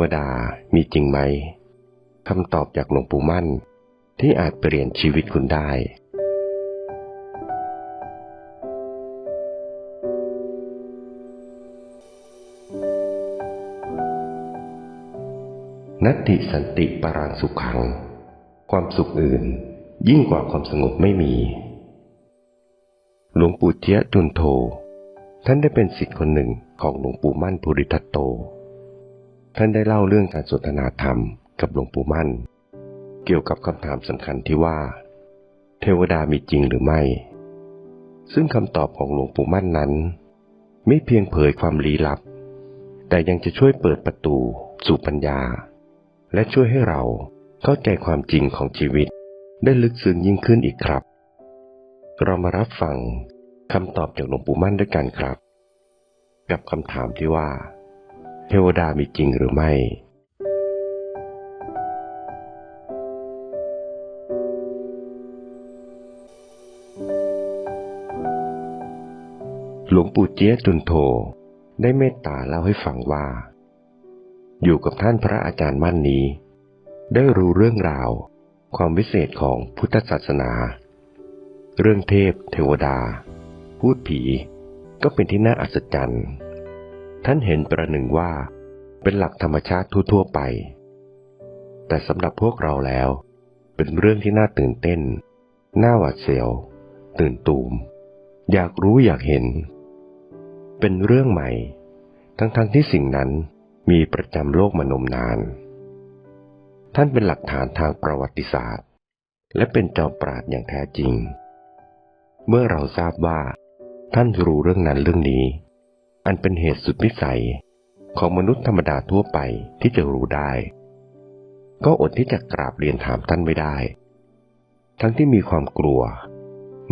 วดามีจริงไหมคำตอบจากหลวงปู่มั่น ที่อาจเปลี่ยนชีวิตคุณได้ นัตติสันติปรังสุขขัง ความสุขอื่นยิ่งกว่าความสงบไม่มี หลวงปู่เจียจุนโท ท่านได้เป็นศิษย์คนหนึ่งของหลวงปู่มั่นภูริทัตโต ท่านได้เล่าเรื่องการสนทนาธรรมกับหลวงปู่มั่น เกี่ยวกับคำถามสำคัญที่ว่า เทวดามีจริงหรือไม่ ซึ่งคำตอบของหลวงปู่มั่นนั้น ไม่เพียงเผยความลี้ลับ แต่ยังจะช่วยเปิดประตู สู่ปัญญา และช่วยให้เราเข้าใจความจริงของชีวิตได้ลึกซึ้งยิ่งขึ้นอีกครับ เรามารับฟังคำตอบจากหลวงปู่มั่นด้วยกันครับ กับคำถามที่ว่า เทวดามีจริงหรือไม่ หลวงปู่เจี๊ยจุนโทได้เมตตาเล่าให้ฟังว่า อยู่กับท่านพระอาจารย์มั่นนี้ ได้รู้เรื่องราวความวิเศษของพุทธศาสนา เรื่องเทพ เทวดา พูดผีก็เป็นที่น่าอัศจรรย์ ท่านเห็นประหนึ่งว่า เป็นหลักธรรมชาติทั่วๆไป แต่สำหรับพวกเราแล้ว เป็นเรื่องที่น่าตื่นเต้น น่าหวาดเสียว ตื่นตูม อยากรู้อยากเห็น เป็นเรื่องใหม่ ทั้งๆทที่สิ่งนั้นมีประจำโลกมานมนาน ท่านเป็นหลักฐานทางประวัติศาสตร์ และเป็นจอมปราดอย่างแท้จริง เมื่อเราทราบว่า ท่านรู้เรื่องนั้นเรื่องนี้ อันเป็นเหตุสุดวิสัยของมนุษย์ธรรมดาทั่วไปที่จะรู้ได้ ก็อดที่จะกราบเรียนถามท่านไม่ได้ ทั้งที่มีความกลัว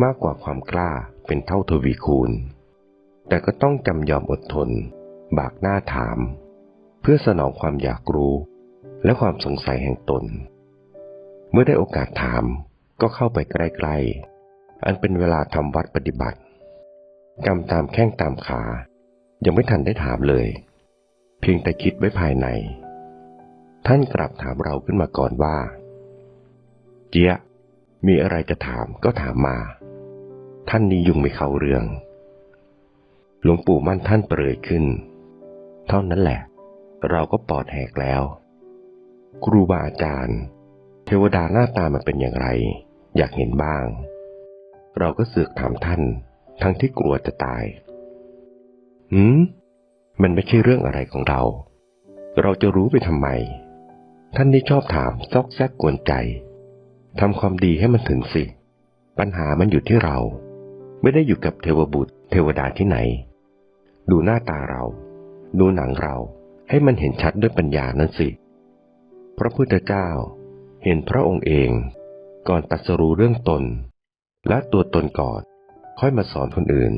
มากกว่าความกล้าเป็นเท่าทวีคูณ แต่ก็ต้องจำยอมอดทน บากหน้าถาม เพื่อสนองความอยากรู้ และความสงสัยแห่งตน เมื่อได้โอกาสถามก็เข้าไปใกล้ๆ อันเป็นเวลาทำวัดปฏิบัติกำตามแข้งตามขา ยังไม่ทันได้ถามเลย เพียงแต่คิดไว้ภายใน ท่านกลับถามเราขึ้นมาก่อนว่า เจี๊ยมีอะไรจะถามก็ถามมา ท่านนี้ยุ่งไม่เข้าเรื่อง หลวงปู่มั่นท่านเปรยขึ้น เท่านั้นแหละ เราก็ปอดแหกแล้ว ครูบาอาจารย์ เทวดาหน้าตามันเป็นอย่างไร อยากเห็นบ้าง เราก็เสือกถามท่าน ทั้งที่กลัวจะตาย หืมมันไม่ใช่เรื่องอะไรของเรา เราจะรู้ไปทำไม ท่านนี่ชอบถามซอกแซกกวนใจทำความดีให้มันถึงสิ ปัญหามันอยู่ที่เรา ไม่ได้อยู่กับเทวบุตร เทวดาที่ไหน ดูหน้าตาเรา ดูหนังเราให้มันเห็นชัดด้วยปัญญานั่นสิ พระพุทธเจ้าเห็นพระองค์เอง ก่อนตรัสรู้เรื่องตน และตัวตนก่อน ค่อยมาสอนคนอื่น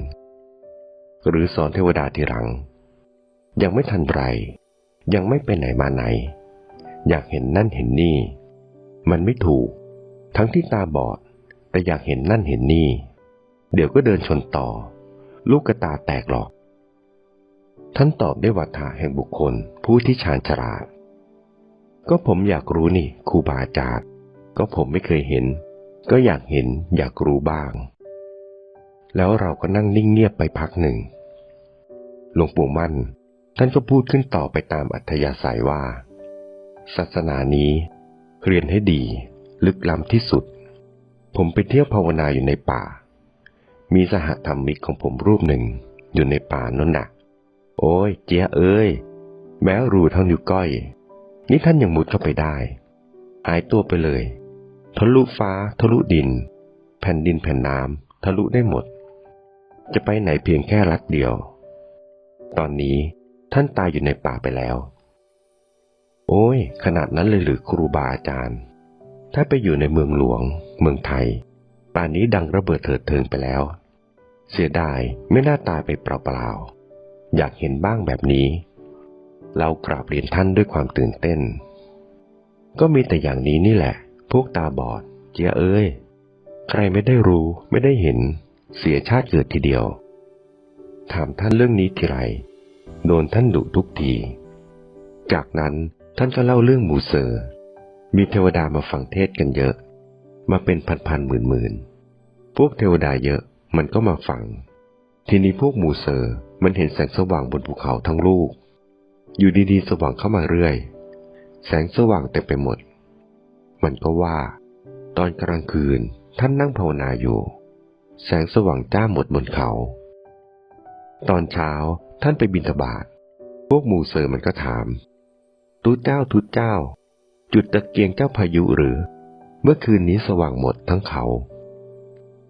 หรือสอนเทวดาทีหลัง ยังไม่ทันไร ยังไม่ไปไหนมาไหน อยากเห็นนั่นเห็นนี่ มันไม่ถูก ทั้งที่ตาบอด แต่อยากเห็นนั่นเห็นนี่ เดี๋ยวก็เดินชนต่อ ลูกกระตาแตกหรอก ท่านตอบได้วัฏฐาแห่งบุคคลผู้ที่ชาญฉลาด ก็ผมอยากรู้นี่ครูบาอาจารย์ก็ผมไม่เคยเห็น ก็อยากเห็นอยากรู้บ้าง แล้วเราก็นั่งนิ่งเงียบไปพักหนึ่ง หลวงปู่มั่น ท่านก็พูดขึ้นต่อไปตามอัธยาศัยว่า ศาสนานี้ เรียนให้ดี ลึกล้ำที่สุด ผมไปเที่ยวภาวนาอยู่ในป่า มีสหธรรมิกของผมรูปหนึ่ง อยู่ในป่านั่นน่ะ โอ้ยเจียเอ้ย แม้รูเท่านิ้วก้อย นี่ท่านยังมุดเข้าไปได้ หายตัวไปเลย ทะลุฟ้า ทะลุดิน แผ่นดินแผ่นน้ำทะลุได้หมด จะไปไหนเพียงแค่ลัดเดียว ตอนนี้ท่านตายอยู่ในป่าไปแล้ว โอ้ย ขนาดนั้นเลยหรือครูบาอาจารย์ ถ้าไปอยู่ในเมืองหลวง เมืองไทย ป่านนี้ดังระเบิดเถิดเทิงไปแล้ว เสียดายไม่น่าตายไปเปล่าๆ อยากเห็นบ้างแบบนี้ เรากราบเรียนท่านด้วยความตื่นเต้น ก็มีแต่อย่างนี้นี่แหละ พวกตาบอด เจียเอ้ย ใครไม่ได้รู้ไม่ได้เห็น เสียชาติเกิดทีเดียว ถามท่านเรื่องนี้ทีไรโดนท่านดุทุกที จากนั้นท่านก็เล่าเรื่องหมูเซอร์ มีเทวดามาฟังเทศกันเยอะ มาเป็นพันๆหมื่นๆ พวกเทวดาเยอะมันก็มาฟัง ทีนี้พวกหมูเซอร์มันเห็นแสงสว่างบนภูเขาทั้งลูก อยู่ดีๆ สว่างเข้ามาเรื่อย แสงสว่างเต็มไปหมด มันก็ว่า ตอนกลางคืนท่านนั่งภาวนาอยู่ แสงสว่างจ้าหมดบนเขา ตอนเช้าท่านไปบินทบาทพวกหมูเซอร์มันก็ถามทูตเจ้าทูตเจ้า จุดตะเกียงเจ้าพายุหรือ เมื่อคืนนี้สว่างหมดทั้งเขา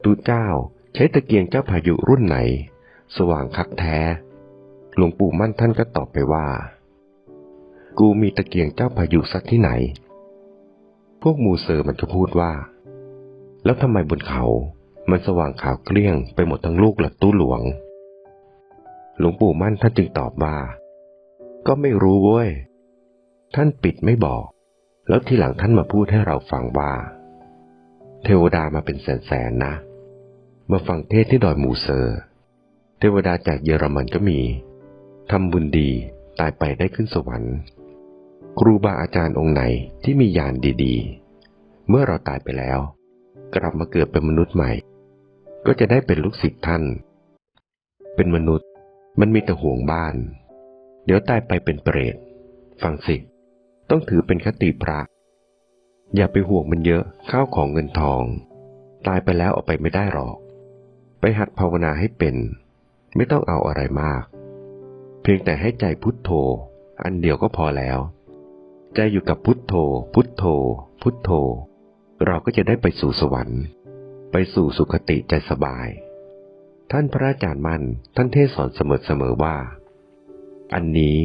ทูตเจ้าใช้ตะเกียงเจ้าพายุรุ่นไหน สว่างคักแท้ หลวงปู่มั่นท่านก็ตอบไปว่า กูมีตะเกียงเจ้าพายุสักที่ไหน พวกหมูเซอร์มันก็พูดว่า แล้วทำไมบนเขา มันสว่างขาวเกลี้ยงไปหมดทั้งลูกหลักตู้หลวง หลวงปู่มั่นท่านจึงตอบว่า ก็ไม่รู้เว้ย ท่านปิดไม่บอก แล้วทีหลังท่านมาพูดให้เราฟังว่า เทวดามาเป็นแสนๆนะ มาฟังเทศที่ดอยมูเซอร์ เทวดาจากเยอรมันก็มี ทำบุญดีตายไปได้ขึ้นสวรรค์ ครูบาอาจารย์องค์ไหนที่มีญาณดีๆ เมื่อเราตายไปแล้ว กลับมาเกิดเป็นมนุษย์ใหม่ ก็จะได้เป็นลูกศิษย์ท่าน เป็นมนุษย์มันมีแต่ห่วงบ้าน เดี๋ยวตายไปเป็นเปรต ฟังสิ ต้องถือเป็นคติพระ อย่าไปห่วงมันเยอะข้าวของเงินทอง ตายไปแล้วเอาไปไม่ได้หรอก ไปหัดภาวนาให้เป็น ไม่ต้องเอาอะไรมาก เพียงแต่ให้ใจพุทโธ อันเดียวก็พอแล้ว ใจอยู่กับพุทโธ พุทโธ พุทโธ เราก็จะได้ไปสู่สวรรค์ ไปสู่สุคติใจสบาย ท่านพระอาจารย์มั่นท่านเทศสอนเสมอๆว่า อันนี้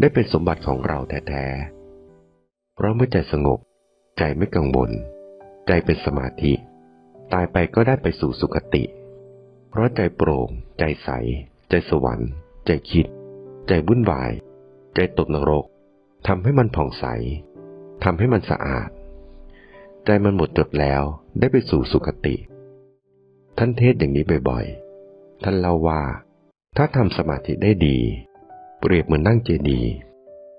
ได้เป็นสมบัติของเราแท้ๆ เพราะเมื่อใจสงบ ใจไม่กังวล ใจเป็นสมาธิ ตายไปก็ได้ไปสู่สุคติ เพราะใจโปร่ง ใจใส ใจสวรรค์ ใจคิด ใจวุ่นวาย ใจตกนรกทำให้มันผ่องใสทำให้มันสะอาด ใจมันหมดจดแล้วได้ไปสู่สุคติ ท่านเทศอย่างนี้บ่อยๆ ท่านเล่าว่า ถ้าทำสมาธิได้ดี เปรียบเหมือนนั่งเจดีย์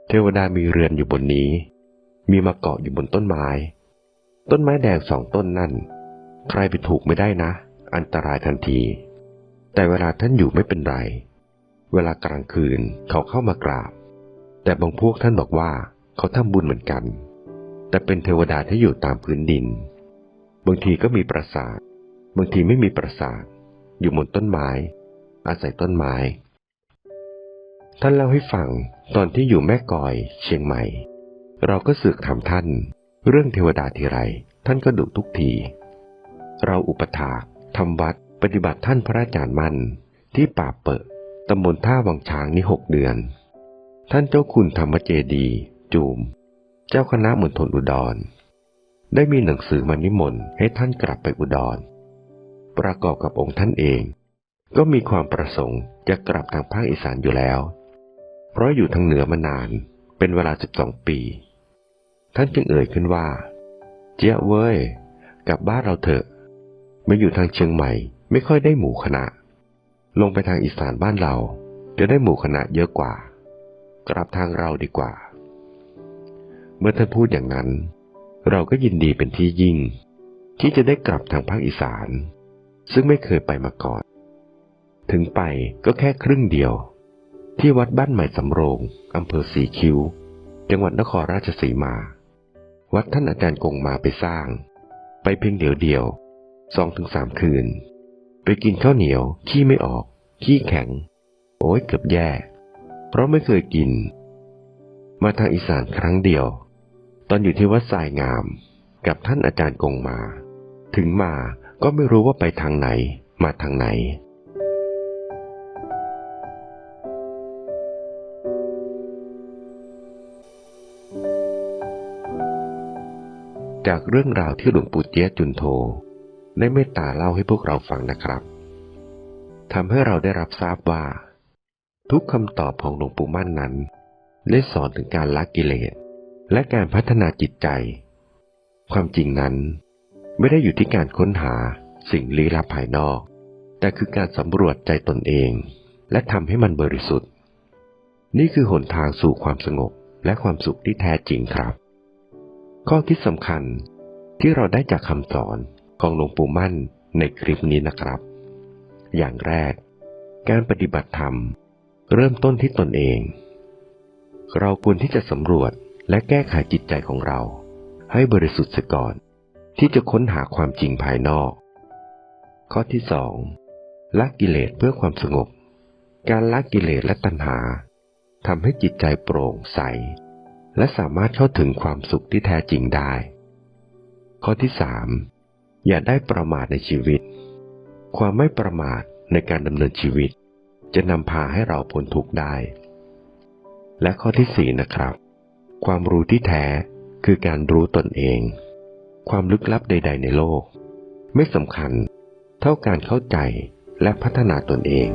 เทวดามีเรือนอยู่บนนี้ มีมาเกาะอยู่บนต้นไม้ ต้นไม้แดงสองต้นนั่น ใครไปถูกไม่ได้นะ อันตรายทันที แต่เวลาท่านอยู่ไม่เป็นไร เวลากลางคืนเขาเข้ามากราบ แต่บางพวกท่านบอกว่าเขาทำบุญเหมือนกัน แต่เป็นเทวดาที่อยู่ตามพื้นดิน บางทีก็มีปราสาท บางทีไม่มีปราสาท อยู่บนต้นไม้ อาศัยต้นไม้ ท่านเล่าให้ฟังตอนที่อยู่แม่กอย เชียงใหม่ เราก็สึกถามท่าน เรื่องเทวดาทีไร ท่านก็ดุทุกที เราอุปถากทำวัดปฏิบัติท่านพระอาจารย์มั่นที่ป่าเปิดตำบลท่าวังช้างนี่หกเดือน ท่านเจ้าคุณธรรมเจดี จูม เจ้าคณะมณฑลอุดร ได้มีหนังสือมานิมนต์ให้ท่านกลับไปอุดร ประกอบกับองค์ท่านเอง ก็มีความประสงค์จะกลับทางภาคอีสานอยู่แล้ว เพราะอยู่ทางเหนือมานานเป็นเวลาสิบสองปี ท่านจึงเอ่ยขึ้นว่า เจ้าเว้ย กลับบ้านเราเถอะมาอยู่ทางเชียงใหม่ไม่ค่อยได้หมู่คณะ ลงไปทางอีสานบ้านเรา จะได้หมู่คณะเยอะกว่า กลับทางเราดีกว่า เมื่อท่านพูดอย่างนั้น เราก็ยินดีเป็นที่ยิ่ง ที่จะได้กลับทางภาคอีสาน ซึ่งไม่เคยไปมาก่อน ถึงไปก็แค่ครึ่งเดียว ที่วัดบ้านใหม่สำโรงอำเภอสีคิ้ว จังหวัดนครราชสีมา วัดท่านอาจารย์กงมาไปสร้าง ไปเพียงเดียวเดียวสองถึงสามคืน ไปกินข้าวเหนียวขี้ไม่ออก ขี้แข็ง โอ้ยเกือบแย่ เพราะไม่เคยกิน มาทางอีสานครั้งเดียว ตอนอยู่ที่วัดทรายงาม กับท่านอาจารย์กงมา ถึงมาก็ไม่รู้ว่าไปทางไหน มาทางไหน จากเรื่องราวที่หลวงปู่เจี๊ยจุนโท ได้เมตตาเล่าให้พวกเราฟังนะครับทำให้เราได้รับทราบว่า ทุกคำตอบของหลวงปู่มั่นนั้น ได้สอนถึงการละกิเลส และการพัฒนาจิตใจ ความจริงนั้น ไม่ได้อยู่ที่การค้นหาสิ่งลี้ลับภายนอก แต่คือการสำรวจใจตนเอง และทำให้มันบริสุทธิ์ นี่คือหนทางสู่ความสงบและความสุขที่แท้จริงครับ ข้อคิดสำคัญที่เราได้จากคำสอนของหลวงปู่มั่นในคลิปนี้นะครับ อย่างแรก การปฏิบัติธรรม เริ่มต้นที่ตนเอง เราควรที่จะสำรวจ และแก้ไขจิตใจของเรา ให้บริสุทธิ์เสียก่อน ที่จะค้นหาความจริงภายนอก ข้อที่สองละกิเลสเพื่อความสงบ การละกิเลสและตัณหาทำให้จิตใจโปร่งใส และสามารถเข้าถึงความสุขที่แท้จริงได้ ข้อที่สามอย่าได้ประมาทในชีวิต ความไม่ประมาทในการดำเนินชีวิต จะนำพาให้เราพ้นทุกข์ได้ และข้อที่สี่นะครับ ความรู้ที่แท้คือการรู้ตนเอง ความลึกลับใด ๆ ในโลก ไม่สำคัญเท่าการเข้าใจและพัฒนาตนเอง